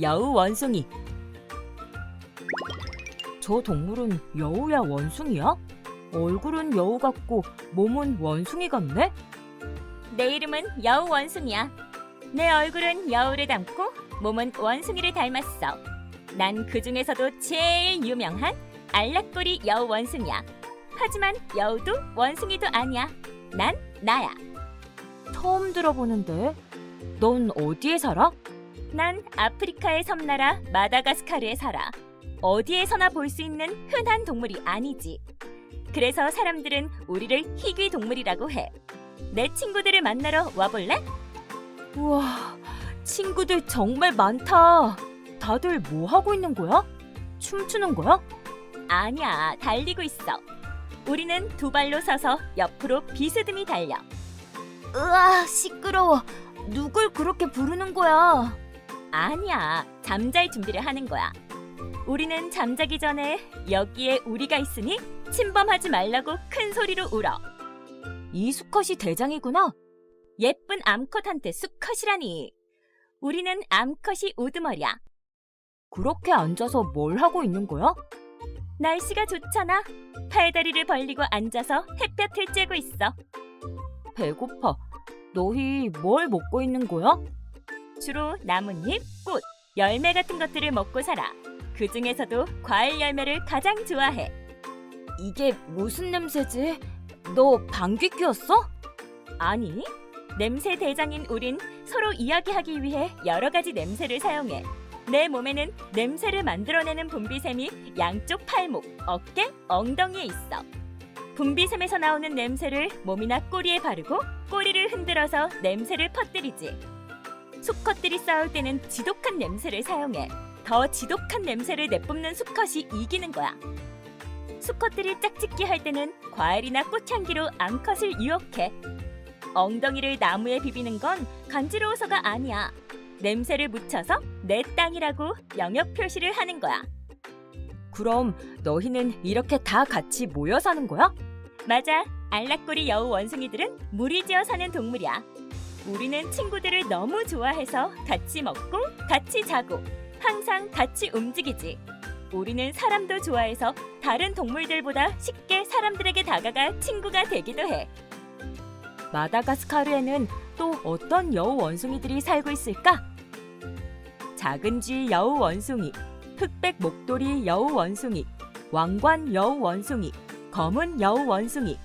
여우 원숭이. 저 동물은 여우야 원숭이야? 얼굴은 여우 같고 몸은 원숭이 같네? 내 이름은 여우 원숭이야. 내 얼굴은 여우를 닮고 몸은 원숭이를 닮았어. 난 그 중에서도 제일 유명한 알락꼬리 여우 원숭이야. 하지만 여우도 원숭이도 아니야. 난 나야. 처음 들어보는데. 넌 어디에 살아? 난 아프리카의 섬나라 마다가스카르에 살아. 어디에서나 볼 수 있는 흔한 동물이 아니지. 그래서 사람들은 우리를 희귀 동물이라고 해. 내 친구들을 만나러 와볼래? 우와, 친구들 정말 많다. 다들 뭐 하고 있는 거야? 춤추는 거야? 아니야, 달리고 있어. 우리는 두 발로 서서 옆으로 비스듬히 달려. 으아, 시끄러워. 누굴 그렇게 부르는 거야? 아니야, 잠잘 준비를 하는 거야. 우리는 잠자기 전에 여기에 우리가 있으니 침범하지 말라고 큰 소리로 울어. 이 수컷이 대장이구나. 예쁜 암컷한테 수컷이라니. 우리는 암컷이 우두머리야. 그렇게 앉아서 뭘 하고 있는 거야? 날씨가 좋잖아. 팔다리를 벌리고 앉아서 햇볕을 쬐고 있어. 배고파. 너희 뭘 먹고 있는 거야? 주로 나뭇잎, 꽃, 열매 같은 것들을 먹고 살아. 그 중에서도 과일 열매를 가장 좋아해. 이게 무슨 냄새지? 너 방귀 뀌었어? 아니, 냄새 대장인 우린 서로 이야기하기 위해 여러 가지 냄새를 사용해. 내 몸에는 냄새를 만들어내는 분비샘이 양쪽 팔목, 어깨, 엉덩이에 있어. 분비샘에서 나오는 냄새를 몸이나 꼬리에 바르고 꼬리를 흔들어서 냄새를 퍼뜨리지. 수컷들이 싸울 때는 지독한 냄새를 사용해. 더 지독한 냄새를 내뿜는 수컷이 이기는 거야. 수컷들이 짝짓기 할 때는 과일이나 꽃향기로 암컷을 유혹해. 엉덩이를 나무에 비비는 건 간지러워서가 아니야. 냄새를 묻혀서 내 땅이라고 영역 표시를 하는 거야. 그럼 너희는 이렇게 다 같이 모여 사는 거야? 맞아. 알락꼬리 여우 원숭이들은 무리지어 사는 동물이야. 우리는 친구들을 너무 좋아해서 같이 먹고 같이 자고 항상 같이 움직이지. 우리는 사람도 좋아해서 다른 동물들보다 쉽게 사람들에게 다가가 친구가 되기도 해. 마다가스카르에는 또 어떤 여우 원숭이들이 살고 있을까? 작은 쥐 여우 원숭이, 흑백 목도리 여우 원숭이, 왕관 여우 원숭이, 검은 여우 원숭이,